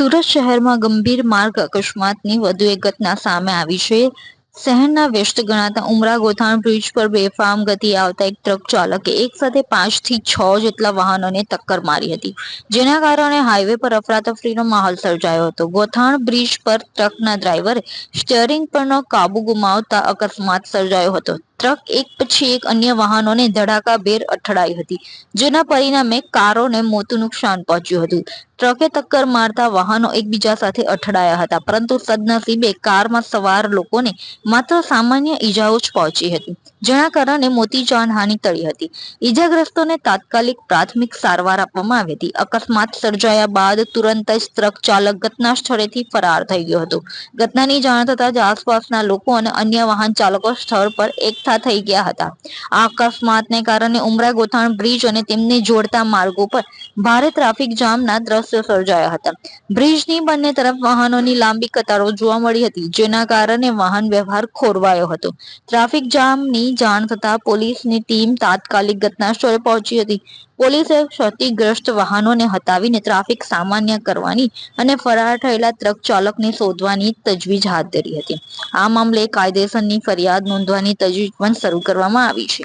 સુરત શહેરમાં ગંભીર માર્ગ અકસ્માતની વધુ એક ઘટના સામે આવી છે. શહેરના વ્યસ્ત ગણાતા ઉમરા ગોથાણ બ્રિજ પર બેફામ ગતિ આવતા એક ટ્રક ચાલકે એક સાથે પાંચથી છ જેટલા વાહનોને ટક્કર મારી હતી, જેના કારણે હાઈવે પર અફરાતફરીનો માહોલ સર્જાયો હતો. ગોથાણ બ્રિજ પર ટ્રકના ડ્રાઈવરે સ્ટીયરિંગ પરનો કાબુ ગુમાવતા અકસ્માત સર્જાયો હતો. ટ્રક એક પછી એક અન્ય વાહનોને ધડાકાભેર અથડાઈ હતી, જેના પરિણામે કારોને મોટું નુકસાન પહોંચ્યું હતું. ટ્રકે ટક્કર મારતા વાહનો એકબીજા સાથે અથડાયા હતા, પરંતુ સદનસીબે કારમાં સવાર લોકોને માત્ર સામાન્ય ઈજાઓ જ પહોંચી હતી. જેના કારણે મોટી જાનહાનિ ટળી હતી. ઈજાગ્રસ્તોને તાત્કાલિક પ્રાથમિક સારવાર આપવામાં આવી હતી. અકસ્માત સર્જાયા બાદ તુરંત જ ટ્રક ચાલક ઘટના સ્થળેથી ફરાર થઈ ગયો હતો. ઘટનાની જાણ થતાં જ આસપાસના લોકો અને અન્ય વાહન ચાલકો સ્થળ પર એકઠા થઈ ગયા હતા. આ અકસ્માતને કારણે ઉમરા ગોથાણ બ્રિજ અને તેમને જોડતા માર્ગો પર ભારે ટ્રાફિક જામના દ્રશ્યો સર્જાયા હતા. બ્રિજની બંને તરફ વાહનોની લાંબી કતારો જોવા મળી હતી, જેના કારણે વાહન વ્યવહાર ખોરવાયો હતો. ટ્રાફિક જામની જાણ થતા પોલીસની ટીમ તાત્કાલિક ઘટના સ્થળે પહોંચી હતી. પોલીસે ક્ષતિગ્રસ્ત વાહનોને હટાવીને ટ્રાફિક સામાન્ય કરવાની અને ફરાર થયેલા ટ્રક ચાલકને શોધવાની તજવીજ હાથ ધરી હતી. આ મામલે કાયદેસરની ફરિયાદ નોંધવાની તજવીજ પણ શરૂ કરવામાં આવી છે.